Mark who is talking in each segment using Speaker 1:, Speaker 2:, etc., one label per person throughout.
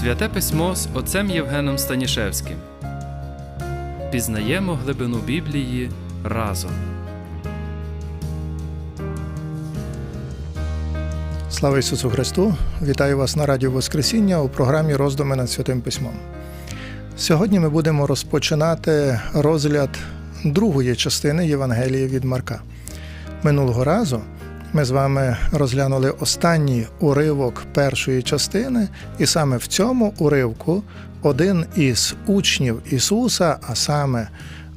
Speaker 1: Святе письмо з отцем Євгеном Станішевським. Пізнаємо глибину Біблії разом.
Speaker 2: Слава Ісусу Христу! Вітаю вас на Радіо Воскресіння у програмі Роздуми над Святим Письмом. Сьогодні ми будемо розпочинати розгляд другої частини Євангелії від Марка. Минулого разу ми з вами розглянули останній уривок першої частини, і саме в цьому уривку один із учнів Ісуса, а саме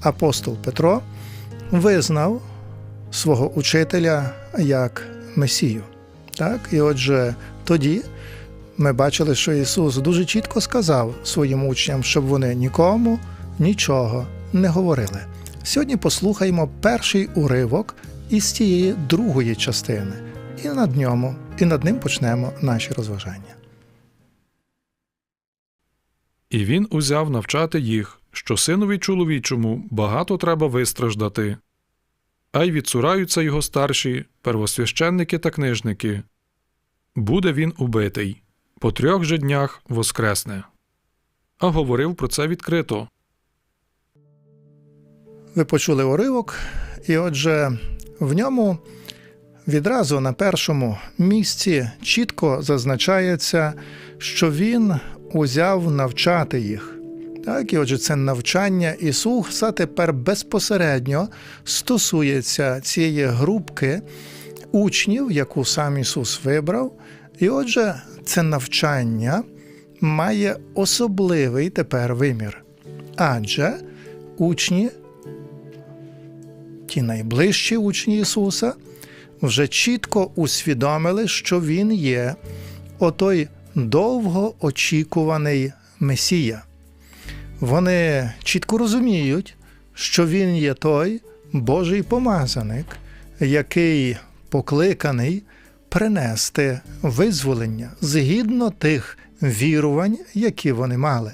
Speaker 2: апостол Петро, визнав свого учителя як Месію. Так, і отже, тоді ми бачили, що Ісус дуже чітко сказав своїм учням, щоб вони нікому нічого не говорили. Сьогодні послухаємо перший уривок із цієї другої частини, і над ньому, і над ним почнемо наші розважання.
Speaker 3: І він узяв навчати їх, що синові чоловічому багато треба вистраждати, а й відсураються його старші, первосвященники та книжники. Буде він убитий, по трьох же днях воскресне. А говорив про це відкрито.
Speaker 2: Ви почули уривок, і отже, в ньому відразу на першому місці чітко зазначається, що він узяв навчати їх. Так, і отже, це навчання Ісуса тепер безпосередньо стосується цієї групки учнів, яку сам Ісус вибрав. І отже, це навчання має особливий тепер вимір. Адже учні ті найближчі учні Ісуса вже чітко усвідомили, що Він є отой довго очікуваний Месія. Вони чітко розуміють, що Він є той Божий помазаник, який покликаний принести визволення згідно тих вірувань, які вони мали.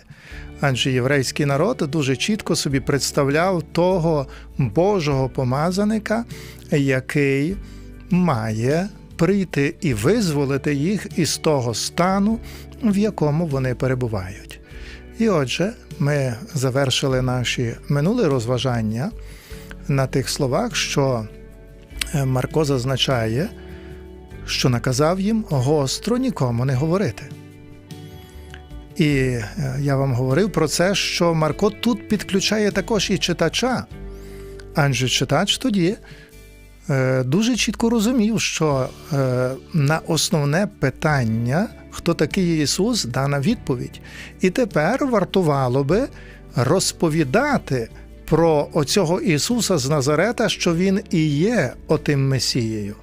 Speaker 2: Адже єврейський народ дуже чітко собі представляв того Божого помазаника, який має прийти і визволити їх із того стану, в якому вони перебувають. І отже, ми завершили наші минулі розважання на тих словах, що Марко зазначає, що наказав їм гостро нікому не говорити. І е, я вам говорив про це, що Марко тут підключає також і читача. Адже читач тоді е, дуже чітко розумів, що е, на основне питання, хто такий Ісус, дана відповідь. І тепер вартувало би розповідати про оцього Ісуса з Назарета, що Він і є отим Месією.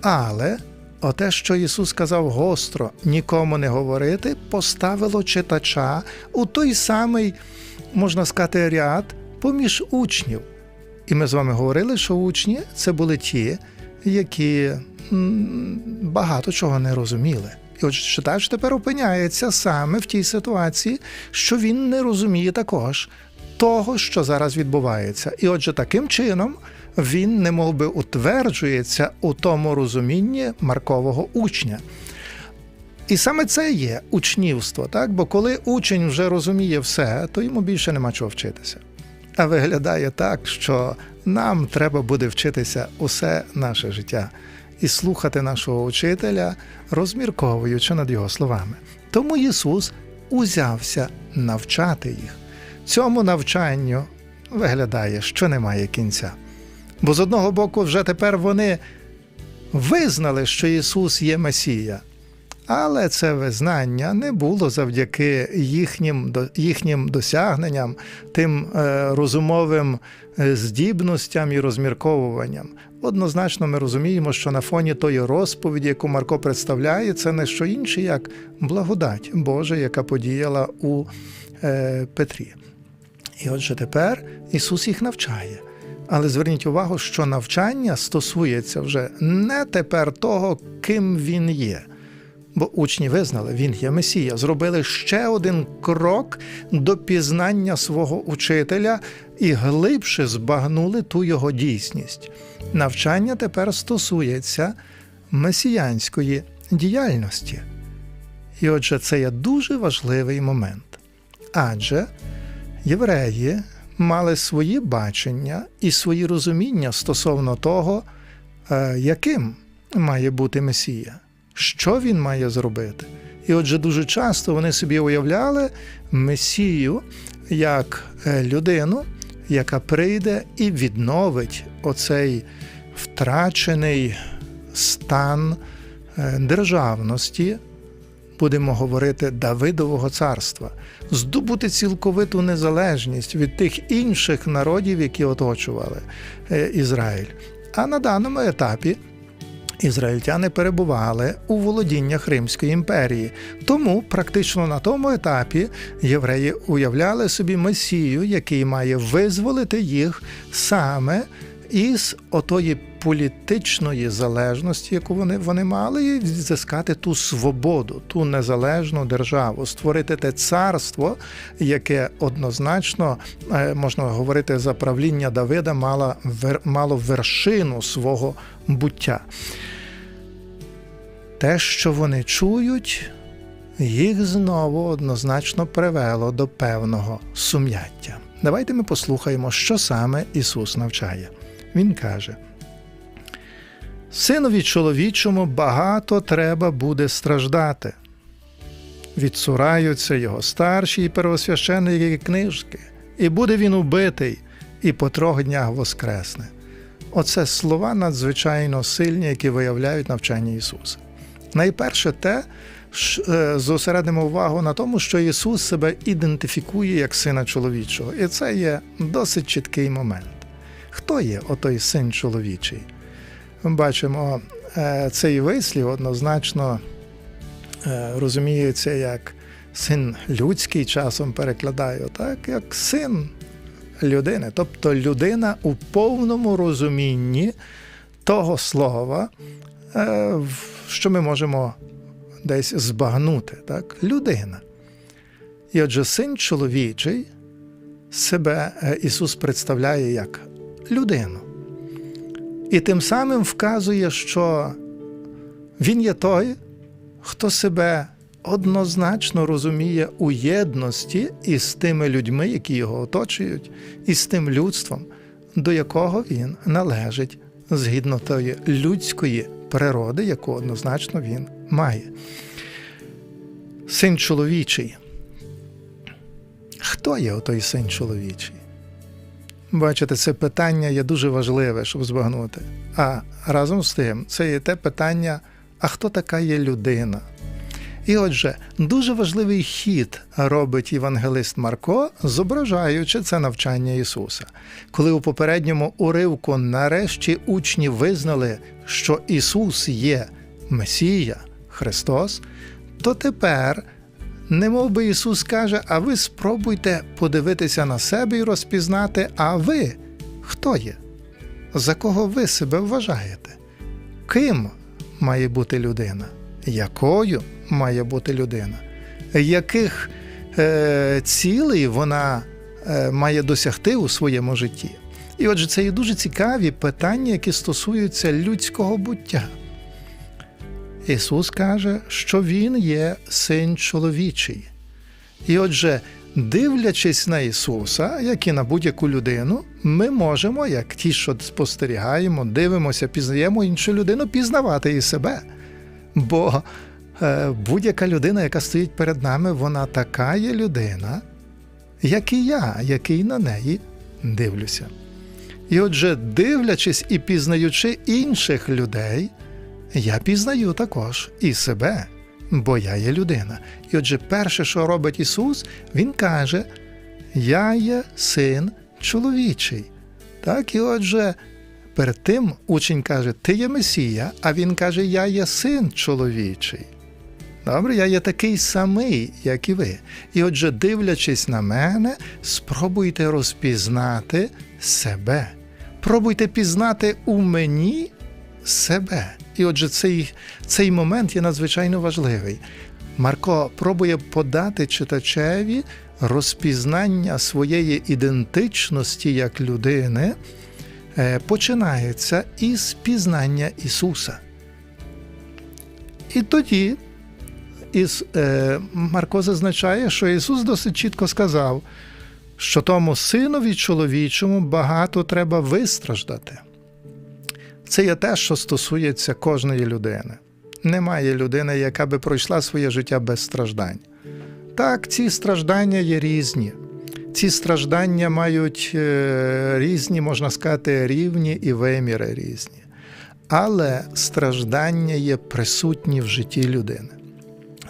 Speaker 2: Але Оте, що Ісус сказав гостро нікому не говорити, поставило читача у той самий, можна сказати, ряд поміж учнів. І ми з вами говорили, що учні це були ті, які багато чого не розуміли. І от читач тепер опиняється саме в тій ситуації, що він не розуміє також того, що зараз відбувається. І отже, таким чином він не мов би утверджується у тому розумінні Маркового учня. І саме це є учнівство, так? бо коли учень вже розуміє все, то йому більше нема чого вчитися. А виглядає так, що нам треба буде вчитися усе наше життя і слухати нашого учителя, розмірковуючи над його словами. Тому Ісус узявся навчати їх. Цьому навчанню виглядає, що немає кінця. Бо з одного боку, вже тепер вони визнали, що Ісус є Месія, але це визнання не було завдяки їхнім їхнім досягненням, тим е, розумовим здібностям і розмірковуванням. Однозначно, ми розуміємо, що на фоні тої розповіді, яку Марко представляє, це не що інше, як благодать Божа, яка подіяла у е, Петрі. І отже, тепер Ісус їх навчає. Але зверніть увагу, що навчання стосується вже не тепер того, ким він є. Бо учні визнали, він є Месія, зробили ще один крок до пізнання свого учителя і глибше збагнули ту його дійсність. Навчання тепер стосується месіянської діяльності. І отже, це є дуже важливий момент. Адже євреї мали свої бачення і свої розуміння стосовно того, е, яким має бути Месія, що він має зробити. І отже, дуже часто вони собі уявляли Месію як е, людину, яка прийде і відновить оцей втрачений стан е, державності, будемо говорити, Давидового царства, здобути цілковиту незалежність від тих інших народів, які оточували е, Ізраїль. А на даному етапі ізраїльтяни перебували у володіннях Римської імперії. Тому практично на тому етапі євреї уявляли собі месію, який має визволити їх саме із отої політичної залежності, яку вони, вони мали, і відзискати ту свободу, ту незалежну державу, створити те царство, яке однозначно е, можна говорити за правління Давида, мало, мало вершину свого буття. Те, що вони чують, їх знову однозначно привело до певного сум'яття. Давайте ми послухаємо, що саме Ісус навчає. Він каже: Синові чоловічому багато треба буде страждати. Відсураються його старші і первосвященники книжки, і буде він убитий, і по трьох днях воскресне. Оце слова надзвичайно сильні, які виявляють навчання Ісуса. Найперше те, е, зосередимо увагу на тому, що Ісус себе ідентифікує як сина чоловічого. І це є досить чіткий момент. Хто є отой син чоловічий? Ми бачимо, е, цей вислів однозначно е, розуміється як син людський, часом перекладаю, так, як син людини, тобто людина у повному розумінні того слова, е, що ми можемо десь збагнути, так? людина. І отже, син чоловічий себе Ісус представляє як людину. І тим самим вказує, що Він є той, хто себе однозначно розуміє у єдності із тими людьми, які його оточують, і з тим людством, до якого він належить згідно тої людської природи, яку однозначно він має. Син чоловічий. Хто є отой син чоловічий? Бачите, це питання є дуже важливе, щоб збагнути. А разом з тим, це є те питання, а хто така є людина? І отже, дуже важливий хід робить євангелист Марко, зображаючи це навчання Ісуса. Коли у попередньому уривку нарешті учні визнали, що Ісус є Месія, Христос, то тепер, немов би Ісус каже, а ви спробуйте подивитися на себе і розпізнати, а ви хто є? За кого ви себе вважаєте? Ким має бути людина? Якою має бути людина? Яких е, цілей вона е, має досягти у своєму житті? І отже, це є дуже цікаві питання, які стосуються людського буття. Ісус каже, що Він є син чоловічий. І отже, дивлячись на Ісуса, як і на будь-яку людину, ми можемо, як ті, що спостерігаємо, дивимося, пізнаємо іншу людину, пізнавати і себе. Бо е, будь-яка людина, яка стоїть перед нами, вона така є людина, як і я, який на неї дивлюся. І отже, дивлячись і пізнаючи інших людей, я пізнаю також і себе, бо я є людина. І отже, перше, що робить Ісус, Він каже: Я є син чоловічий. Так, і отже, перед тим учень каже, Ти є Месія, а він каже, Я є син чоловічий. Добре, я є такий самий, як і ви. І отже, дивлячись на мене, спробуйте розпізнати себе. Пробуйте пізнати у мені себе. І отже, цей, цей момент є надзвичайно важливий. Марко пробує подати читачеві розпізнання своєї ідентичності як людини, е, починається із пізнання Ісуса. І тоді Іс, е, Марко зазначає, що Ісус досить чітко сказав, що тому синові чоловічому багато треба вистраждати. Це є те, що стосується кожної людини. Немає людини, яка би пройшла своє життя без страждань. Так, ці страждання є різні. Ці страждання мають е, різні, можна сказати, рівні і виміри різні. Але страждання є присутні в житті людини.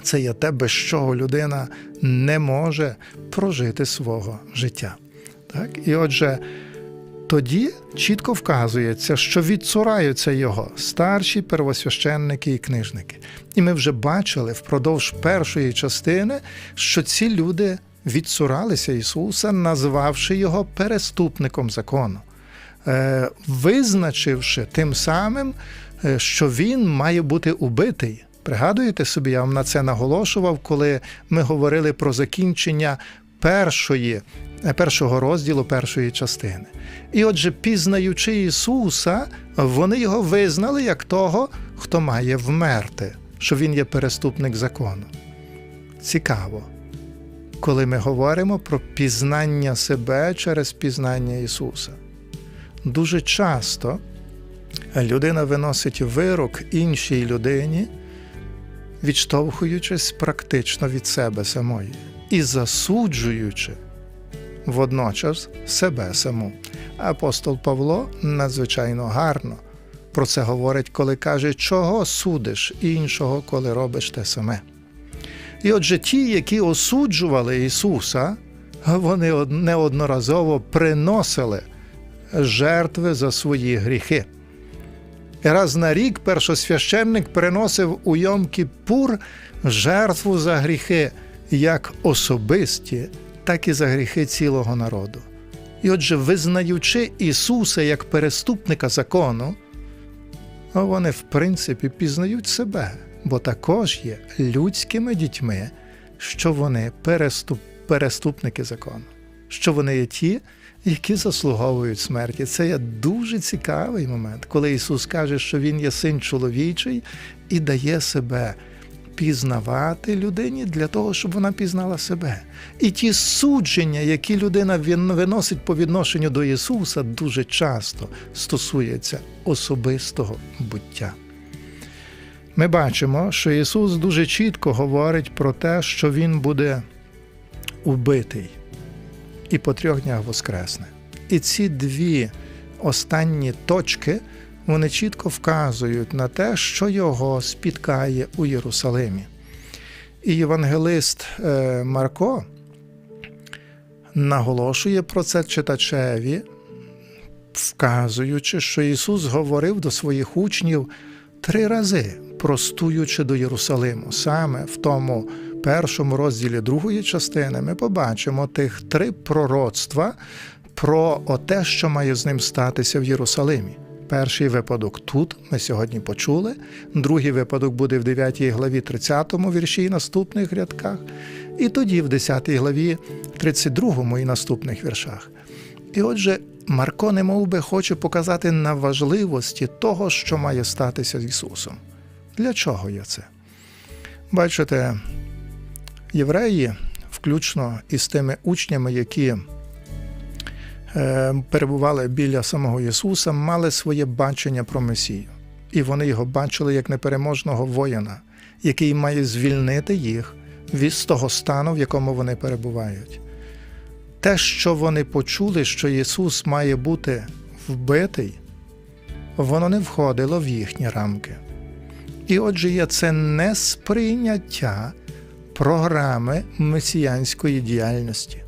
Speaker 2: Це є те, без чого людина не може прожити свого життя. Так? І отже, тоді чітко вказується, що відцураються його старші первосвященники і книжники. І ми вже бачили впродовж першої частини, що ці люди відцуралися Ісуса, назвавши його переступником закону, е, визначивши тим самим, е, що він має бути убитий. Пригадуєте собі, я вам на це наголошував, коли ми говорили про закінчення першої, е, першого розділу першої частини. І отже, пізнаючи Ісуса, вони його визнали як того, хто має вмерти, що Він є переступник закону. Цікаво, коли ми говоримо про пізнання себе через пізнання Ісуса. Дуже часто людина виносить вирок іншій людині, відштовхуючись практично від себе самої і засуджуючи водночас себе саму. Апостол Павло надзвичайно гарно про це говорить, коли каже, чого судиш іншого, коли робиш те саме. І отже, ті, які осуджували Ісуса, вони неодноразово приносили жертви за свої гріхи. І раз на рік першосвященник приносив у Йом-Кіпур жертву за гріхи як особисті, так і за гріхи цілого народу. І отже, визнаючи Ісуса як переступника закону, вони, в принципі, пізнають себе, бо також є людськими дітьми, що вони переступ, переступники закону, що вони є ті, які заслуговують смерті. Це є дуже цікавий момент, коли Ісус каже, що Він є син чоловічий і дає себе пізнавати людині для того, щоб вона пізнала себе. І ті судження, які людина виносить по відношенню до Ісуса, дуже часто стосуються особистого буття. Ми бачимо, що Ісус дуже чітко говорить про те, що Він буде убитий і по трьох днях воскресне. І ці дві останні точки вони чітко вказують на те, що його спіткає у Єрусалимі. І євангелист е, Марко наголошує про це читачеві, вказуючи, що Ісус говорив до своїх учнів три рази, простуючи до Єрусалиму. Саме в тому першому розділі другої частини ми побачимо тих три пророцтва про те, що має з ним статися в Єрусалимі. Перший випадок тут ми сьогодні почули. Другий випадок буде в 9 главі 30 вірші і наступних рядках. І тоді в 10 главі 32 і наступних віршах. І отже, Марко немов би хоче показати на важливості того, що має статися з Ісусом. Для чого є це? Бачите, євреї, включно із тими учнями, які перебували біля самого Ісуса, мали своє бачення про Месію. І вони його бачили як непереможного воїна, який має звільнити їх від того стану, в якому вони перебувають. Те, що вони почули, що Ісус має бути вбитий, воно не входило в їхні рамки. І отже, є це несприйняття програми месіянської діяльності.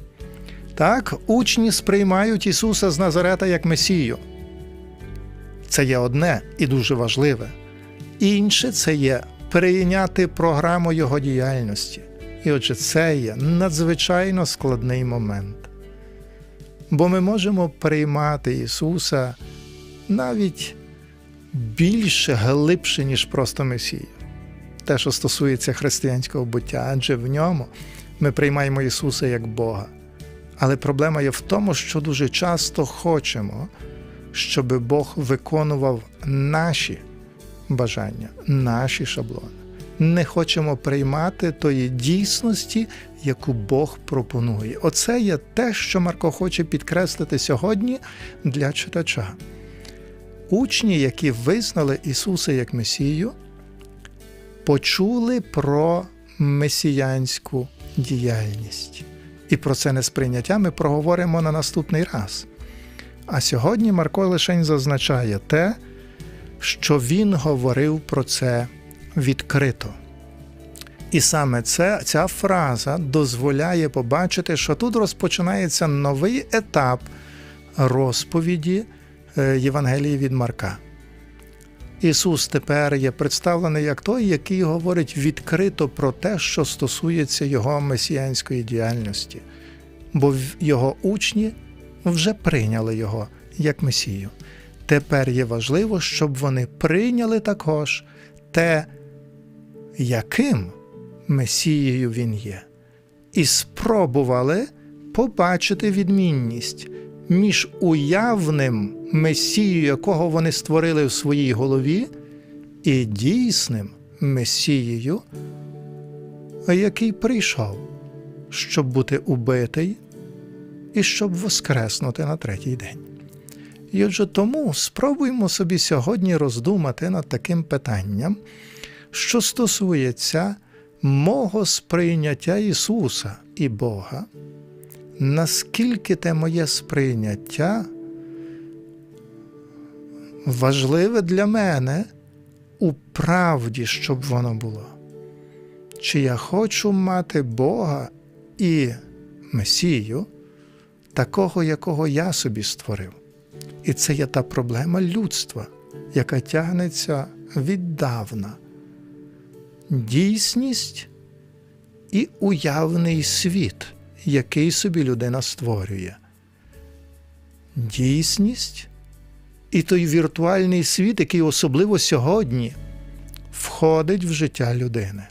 Speaker 2: Так, учні сприймають Ісуса з Назарета як Месію. Це є одне і дуже важливе. Інше це є прийняти програму Його діяльності. І отже, це є надзвичайно складний момент. Бо ми можемо приймати Ісуса навіть більше глибше, ніж просто Месію. Те, що стосується християнського буття, адже в ньому ми приймаємо Ісуса як Бога. Але проблема є в тому, що дуже часто хочемо, щоб Бог виконував наші бажання, наші шаблони. не хочемо приймати тої дійсності, яку Бог пропонує. Оце є те, що Марко хоче підкреслити сьогодні для читача. Учні, які визнали Ісуса як Месію, почули про месіянську діяльність. І про це несприйняття ми проговоримо на наступний раз. А сьогодні Марко лишень зазначає те, що він говорив про це відкрито. І саме це, ця фраза дозволяє побачити, що тут розпочинається новий етап розповіді е, Євангелії від Марка. Ісус тепер є представлений як той, який говорить відкрито про те, що стосується його месіянської діяльності, бо його учні вже прийняли його як Месію. Тепер є важливо, щоб вони прийняли також те, яким Месією він є, і спробували побачити відмінність між уявним Месією, якого вони створили в своїй голові, і дійсним Месією, який прийшов, щоб бути убитий і щоб воскреснути на третій день. І отже, тому спробуємо собі сьогодні роздумати над таким питанням, що стосується мого сприйняття Ісуса і Бога, наскільки те моє сприйняття важливе для мене у правді, щоб воно було. Чи я хочу мати Бога і Месію, такого, якого я собі створив. І це є та проблема людства, яка тягнеться віддавна. Дійсність і уявний світ, який собі людина створює. Дійсність і той віртуальний світ, який особливо сьогодні входить в життя людини.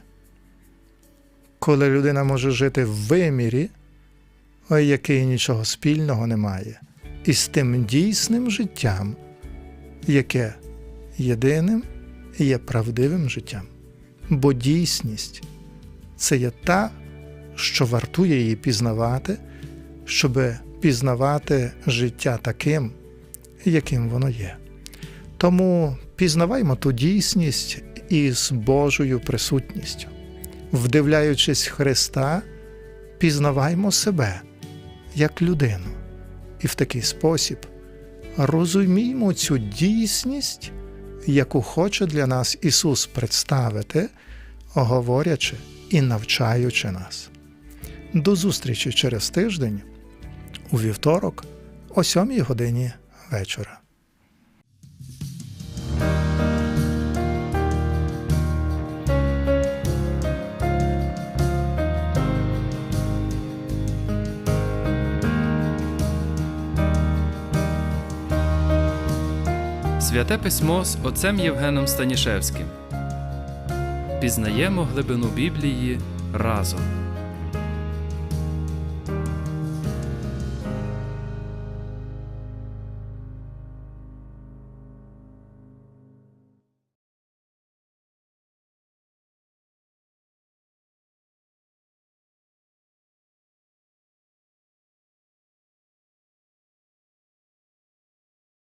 Speaker 2: Коли людина може жити в вимірі, який нічого спільного не має, із тим дійсним життям, яке єдиним є правдивим життям. Бо дійсність це є та, що вартує її пізнавати, щоб пізнавати життя таким, яким воно є. Тому пізнаваймо ту дійсність із Божою присутністю. Вдивляючись Христа, пізнаваймо себе як людину. І в такий спосіб розуміємо цю дійсність, яку хоче для нас Ісус представити, говорячи і навчаючи нас. До зустрічі через тиждень у вівторок о 7 годині вечора.
Speaker 1: Святе письмо з отцем Євгеном Станішевським. Пізнаємо глибину Біблії разом.